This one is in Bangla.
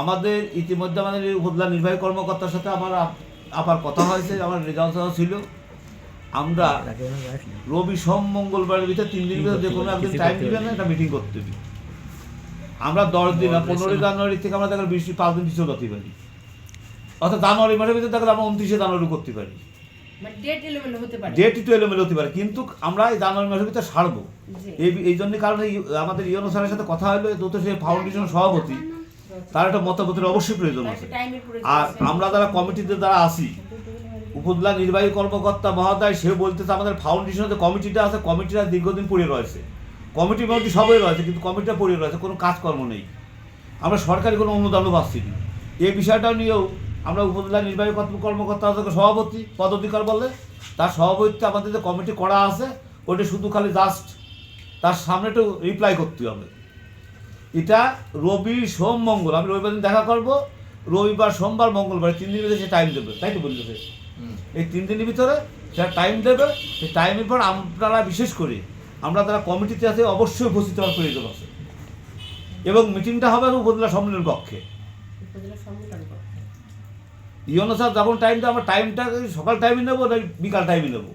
আমাদের ইতিমধ্যে আমাদের উপজেলা নির্বাহী কর্মকর্তার সাথে আমার আপার কথা হয়েছে আমার রেজাল্ট ছিল। আমরা রবি সোম মঙ্গলবারের ভিতরে তিন দিন ভিতরে যে কোনো একদিন টাইম দিবেন না একটা মিটিং করতে দিই আমরা দশ দিন না পনেরোই জানুয়ারি থেকে আমরা দেখেন বৃষ্টি পাঁচ দিন পিছিয়ে করতে পারি। অর্থাৎ জানুয়ারি মাসের ভিতরে দেখেন আমরা উনত্রিশে জানুয়ারি করতে পারি। মানে ডেট হতে একটু এলোমেলো হতে পারে কিন্তু আমরা এই জানুয়ারি মাসের ভিতরে সারবো। এই এই জন্য কারণে আমাদের ইয়নো স্যারের সাথে কথা হলো যত সে ফাউন্ডেশন সভাপতি তার একটা মতামতের অবশ্যই প্রয়োজন আছে। আর আমরা যারা কমিটিতে যারা আছি উপজেলা নির্বাহী কর্মকর্তা মহোদয় সে বলতেছে আমাদের ফাউন্ডেশনের যে কমিটিটা আছে কমিটিটা দীর্ঘদিন পড়ে রয়েছে। কমিটি মধ্যে সবই রয়েছে কিন্তু কমিটিটা পড়ে রয়েছে কোনো কাজকর্ম নেই। আমরা সরকারি কোনো অনুদানও পাচ্ছি না। এই বিষয়টা নিয়েও আমরা উপজেলা নির্বাহী কর্মকর্তা সভাপতি পদাধিকার বলে তার সভাপতিত্বে আমাদের যে কমিটি করা আছে ওটা শুধু খালি জাস্ট তার সামনে একটু রিপ্লাই করতে হবে। এটা রবি সোম মঙ্গল। আমি রবিবার দিন দেখা করব রবিবার সোমবার মঙ্গলবার তিন দিনের ভিতরে সে টাইম দেবে তাই তো বলতে এই তিন দিনের ভিতরে সে টাইম দেবে সেই টাইমের পর আপনারা বিশেষ করে আমরা তারা কমিটিতে আছে অবশ্যই উপস্থিত হওয়ার প্রয়োজন আছে। এবং মিটিংটা হবে উপজেলা সম্মেলন কক্ষে উপজেলা সম্মেলন ইয়নো স্যার যখন টাইমটা আমরা টাইমটা সকাল টাইমে নেব না বিকাল টাইমে নেব?